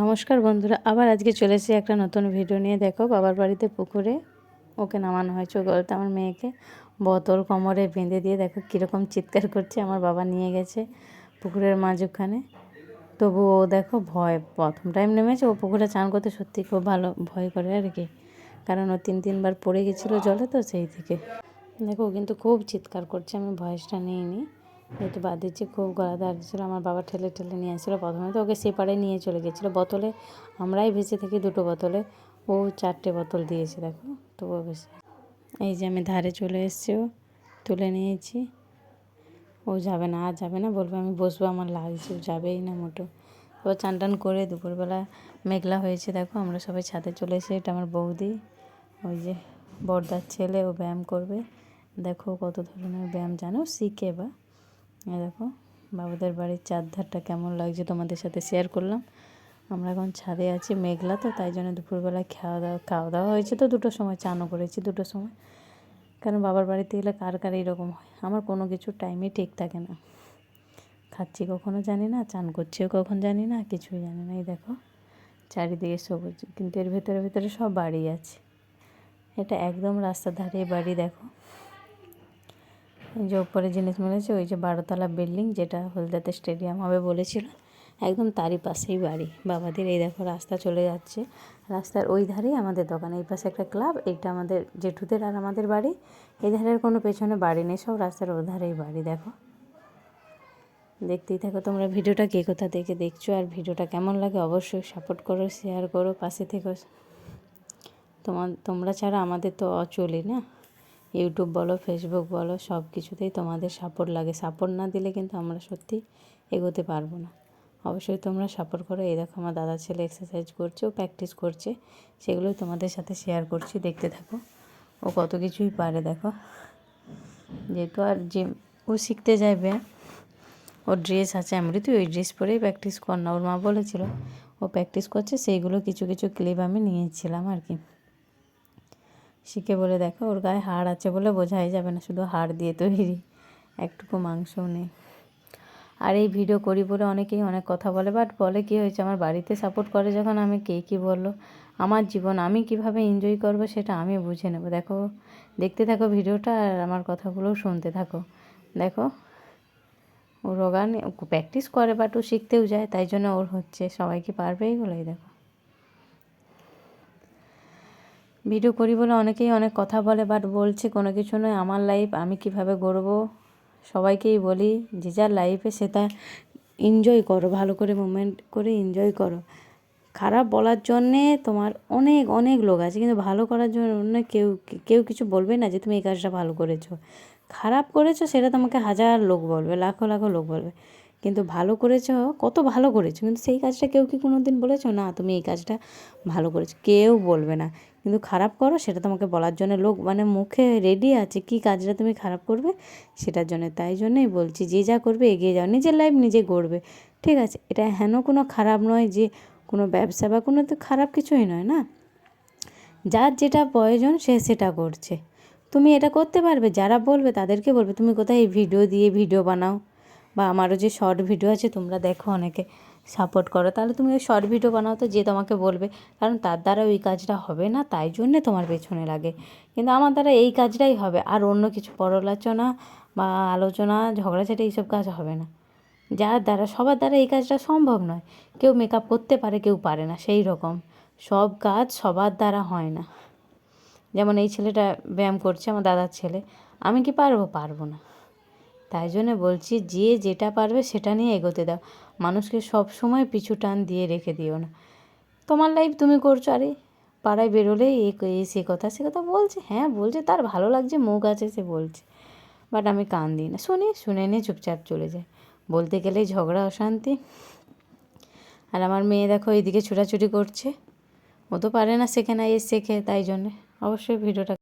নমস্কার বন্ধুরা, আবার আজকে চলে এসেছি একটা নতুন ভিডিও নিয়ে। দেখো, বাবার বাড়িতে পুকুরে ওকে নামানো হয়েছে ও গলতে আমার মেয়েকে। বোতল, কোমরে বেঁধে দিয়ে দেখো কীরকম চিৎকার করছে, আমার বাবা নিয়ে গেছে পুকুরের মাঝখানে। তবু ও দেখো ভয়, প্রথম টাইম নেমেছে, ও পুকুরে চান করতে সত্যি খুব ভালো ভয় করে আর কি। কারণ ও তিন, তিনবার পড়ে গেছিল জলে তো সেই থেকে। দেখো ও কিন্তু খুব চিৎকার করছে, আমি ভয়েসটা নিইনি। একটু বাদ দিচ্ছি, খুব গলা দাঁড়িয়েছিল আমার বাবা ঠেলে ঠেলে নিয়ে আসছিল। প্রথমে তো ওকে সেপারে নিয়ে চলে গেছিল বোতলে। আমরাই ভেসে থাকি দুটো বোতলে। ও চারটে বোতল দিয়েছে, দেখো। তো ও ভেসে এই যে আমি ধারে চলে এসেছি ও, তুলে নিয়েছি। ও যাবে না, আর যাবে না, বলবে আমি বসবো, আমার লাগছে যাবেই না মোটো। ও চান টান করে দুপুরবেলা মেঘলা হয়েছে, দেখো, আমরা সবাই ছাদে চলে এসে, এটা আমার বৌদি, ওই যে বর্দার ছেলে, ও ব্যায়াম করবে। দেখো কত ধরনের ব্যায়াম, জানো, শিখে বা। দেখো, বাবুদের বাড়ির চারধারটা কেমন লাগছে তোমাদের সাথে শেয়ার করলাম। আমরা এখন ছাদে আছি, মেঘলা তো, তাই জন্য দুপুরবেলা খাওয়া দাওয়া খাওয়া দাওয়া হয়েছে তো দুটোর সময় চানও করেছি দুটোর সময়। কারণ বাবার বাড়িতে গেলে কার কার এইরকম হয়? আমার কোনো কিছু টাইমে ঠিক থাকে না। খাচ্ছি কখনো জানি না, চান করছিও কখন জানি না, কিছুই জানি না। এই দেখো, চারিদিকে সবুজ, কিন্তু এর ভেতরে ভেতরে সব বাড়ি আছে। এটা একদম রাস্তার ধারে বাড়ি, দেখো। যে ওপরে জিনিস মিলেছে ওই যে বারোতলা বিল্ডিং যেটা হলদাতে স্টেডিয়াম হবে বলেছিল। একদম তারই পাশেই বাড়ি। বাবাদের এই দেখো রাস্তা চলে যাচ্ছে। রাস্তার ওই ধারেই আমাদের দোকান। এই পাশে একটা ক্লাব, এইটা আমাদের জেঠুদের আর আমাদের বাড়ি। এই ধারের কোনো পেছনে বাড়ি নেই, সব রাস্তার ও ধারেই বাড়ি, দেখো। দেখতেই থাকো তোমরা ভিডিওটা কে কোথা থেকে দেখছ আর ভিডিওটা কেমন লাগে অবশ্যই সাপোর্ট করো শেয়ার করো, পাশে থেকো। তোমার তোমরা ছাড়া আমাদের তো অচলই না। ইউটিউব বলো ফেসবুক বলো, সব কিছুতেই তোমাদের সাপোর্ট লাগে। সাপোর্ট না দিলে কিন্তু আমরা সত্যি এগোতে পারব না। অবশ্যই তোমরা সাপোর্ট করো। এই দেখো আমার দাদা ছেলে এক্সারসাইজ করছে, ও প্র্যাকটিস করছে। সেগুলোই তোমাদের সাথে শেয়ার করছি, দেখতে থাকো। ও কত কিছুই পারে, দেখো। যেহেতু আর যে ও শিখতে যাবে ওর ড্রেস আছে আমি তুই ওই ড্রেস পরেই প্র্যাকটিস কর না। ওর মা বলেছিল, ও প্র্যাকটিস করছে, সেইগুলো কিছু কিছু ক্লিপ আমি নিয়েছিলাম আর কি। শিখে বলে দেখো, ওর গায়ে হাড় আছে বলে বোঝাই যাবে না, শুধু হাড় দিয়ে তৈরি। একটুকু মাংসও নেই আর এই ভিডিও করি বলে অনেকেই অনেক কথা বলে বাট বলে কী হয়েছে, আমার বাড়িতে সাপোর্ট করে যখন আমি কে কী বলল, আমার জীবন আমি কীভাবে এনজয় করব সেটা আমি বুঝে নেব। দেখো, দেখতে থাকো ভিডিওটা আর আমার কথাগুলোও শুনতে থাকো। দেখো, ও রোগান প্র্যাকটিস করে বাট ও শিখতেও যায়, তাই জন্য ওর হচ্ছে সবাই কি পারবে এইগুলোই দেখো। ভিডিও করি বলে অনেকেই অনেক কথা বলে বাট বলছে কোনো কিছু নয়। আমার লাইফ আমি কীভাবে গড়বো? সবাইকেই বলি, যে যার লাইফে সেটা এনজয় করো, ভালো করে মুভমেন্ট করে এনজয় করো। খারাপ বলার জন্যে তোমার অনেক অনেক লোক আছে, কিন্তু ভালো করার জন্য কেউ কেউ কিছু বলবে না যে তুমি এই কাজটা ভালো করেছ। খারাপ করেছ সেটা তোমাকে হাজার লোক বলবে, লাখো লাখো লোক বলবে। কিন্তু ভালো করেছ, কত ভালো করেছ। কিন্তু সেই কাজটা কেউ কি কোনো দিন বলেছ? না, তুমি এই কাজটা ভালো করেছ। কেউ বলবে না। কিন্তু খারাপ করো, সেটা তোমাকে বলার জন্য লোক মানে মুখে রেডি আছে কি কাজটা তুমি খারাপ করবে, সেটার জন্য। তাই জন্যই বলছি, যে যা করবে এগিয়ে যাও। নিজের লাইফ নিজে গড়বে। ঠিক আছে? এটা হেন কোনো খারাপ নয় যে কোনো ব্যবসা বা কোনো তো খারাপ কিছুই নয়, না? যার যেটা প্রয়োজন সে সেটা করছে। তুমি এটা করতে পারবে, যারা বলবে তাদেরকে বলবে, তুমি কোথায় ভিডিও দিয়ে ভিডিও বানাও? বা আমারও যে শর্ট ভিডিও আছে, তোমরা দেখো অনেকে সাপোর্ট করো। তাহলে তুমি ওই শর্ট ভিডিও বানাও তো, যে তোমাকে বলবে। কারণ তার দ্বারা ওই কাজটা হবে না, তাই জন্যে তোমার পেছনে লাগে। কিন্তু আমার দ্বারা এই কাজটাই হবে, আর অন্য কিছু পরলোচনা বা আলোচনা ঝগড়াঝাটি এইসব কাজ হবে না। যার দ্বারা, সবার দ্বারা এই কাজটা সম্ভব নয়। কেউ মেকআপ করতে পারে, কেউ পারে না, সেই রকম। সব কাজ সবার দ্বারা হয় না। যেমন এই ছেলেটা ব্যায়াম করছে, আমার দাদার ছেলে। আমি কি পারব? পারব না। তাই জন্য বলছি, যে যেটা পারবে সেটা নিয়ে এগোতে দাও। মানুষকে সব সময় পিছু টান দিয়ে রেখে দিও না। তোমার লাইফ তুমি করছ, আরে পাড়ায় বেরোলে এ সে কথা সে কথা বলছে। হ্যাঁ বলছে, তার ভালো লাগছে, মুখ আছে, সে বলছে। বাট আমি কান দিই না। শুনি, শুনে নিয়ে চুপচাপ চলে যায়। বলতে গেলেই ঝগড়া, অশান্তি। আর আমার মেয়ে দেখো এইদিকে ছোটাছুটি করছে। ও তো পারে না শেখে না এ শেখে তাই জন্যে। অবশ্যই ভিডিওটা